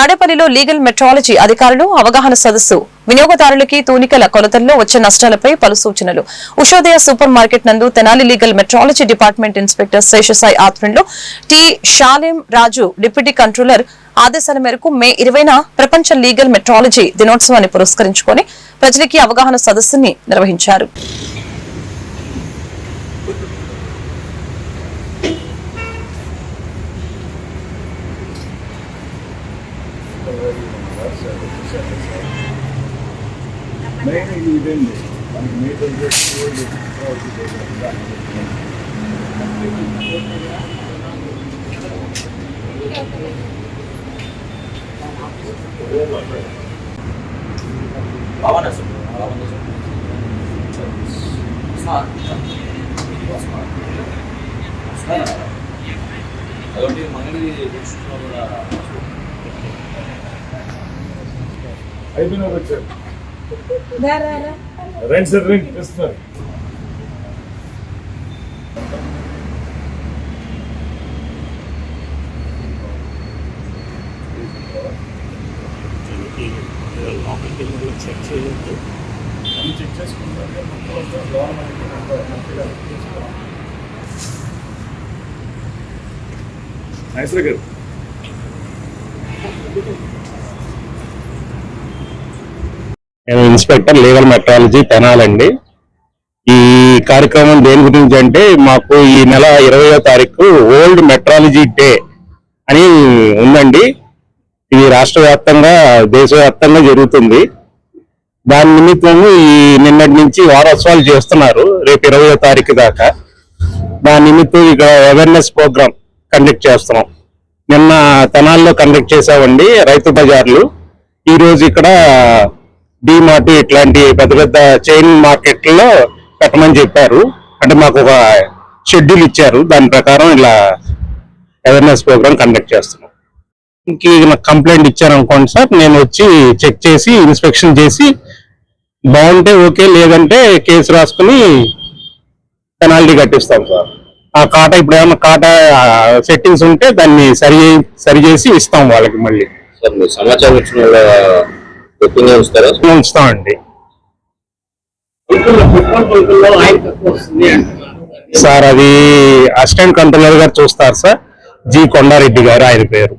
తాడేపల్లిలో legal metrology అధికారులు అవగాహన సదస్సు. వినియోగదారులకి తూనికల కొలతల్లో వచ్చే నష్టాలపై పలు సూచనలు. ఉషోదయ సూపర్ మార్కెట్ నందు Tenali legal metrology department inspector Seshasai ఆధ్వర్యంలో T. Shalem Raju deputy controller ఆదేశాల మేరకు మే ఇరవైన ప్రపంచ లీగల్ మెట్రాలజీ దినోత్సవాన్ని పురస్కరించుకొని ప్రజలకి అవగాహన సదస్సుని నిర్వహించారు. మెయిన్ ఇది ఇదండి మనకి మీటర్ చేసి భావన సార్ భావన సార్ అదొకటి మంగళగిరి డిస్ట్రిక్ట్లో కూడా అయిపోయినారు వచ్చారు రండి సార్. రండి తెస్తున్నారు అన్ని చెక్ చేసుకుంటారు గారు. నేను ఇన్స్పెక్టర్ లీగల్ మెట్రాలజీ తెనాలండి ఈ కార్యక్రమం దేని గురించి అంటే మాకు ఈ నెల ఇరవయో తారీఖు ఓల్డ్ మెట్రాలజీ డే అని ఉందండి. ఇది రాష్ట్ర వ్యాప్తంగా దేశవ్యాప్తంగా జరుగుతుంది. దాని నిమిత్తము ఈ నిన్నటి నుంచి వారోత్సవాలు చేస్తున్నారు రేపు ఇరవయో తారీఖు దాకా. దాని నిమిత్తం ఇక అవేర్నెస్ ప్రోగ్రామ్ కండక్ట్ చేస్తున్నాం. నిన్న తెనాల్లో కండక్ట్ చేసామండి రైతు బజార్లు. ఈరోజు ఇక్కడ ఇక్కడ మార్ట్ ఇట్లాంటి పెద్ద పెద్ద చైన్ మార్కెట్లో పెట్టమని చెప్పారు. అంటే మాకు ఒక షెడ్యూల్ ఇచ్చారు. దాని ప్రకారం ఇలా అవేర్నెస్ ప్రోగ్రామ్ కండక్ట్ చేస్తున్నాం. ఇంక కంప్లైంట్ ఇచ్చారనుకోండి సార్ నేను వచ్చి చెక్ చేసి ఇన్స్పెక్షన్ చేసి బాగుంటే ఓకే లేదంటే కేసు రాసుకుని పెనాల్టీ కట్టిస్తాం సార్. ఆ కాటా ఇప్పుడు ఏమన్నా కాటా సెట్టింగ్స్ ఉంటే దాన్ని సరి సరి చేసి ఇస్తాం వాళ్ళకి మళ్ళీ. సార్ సమాచారం ఇచ్చిన ఉంచుతామండి సార్ అది అసిస్టెంట్ కంట్రోలర్ గారు చూస్తారు సార్. జి. కొండారెడ్డి గారు ఆయన పేరు.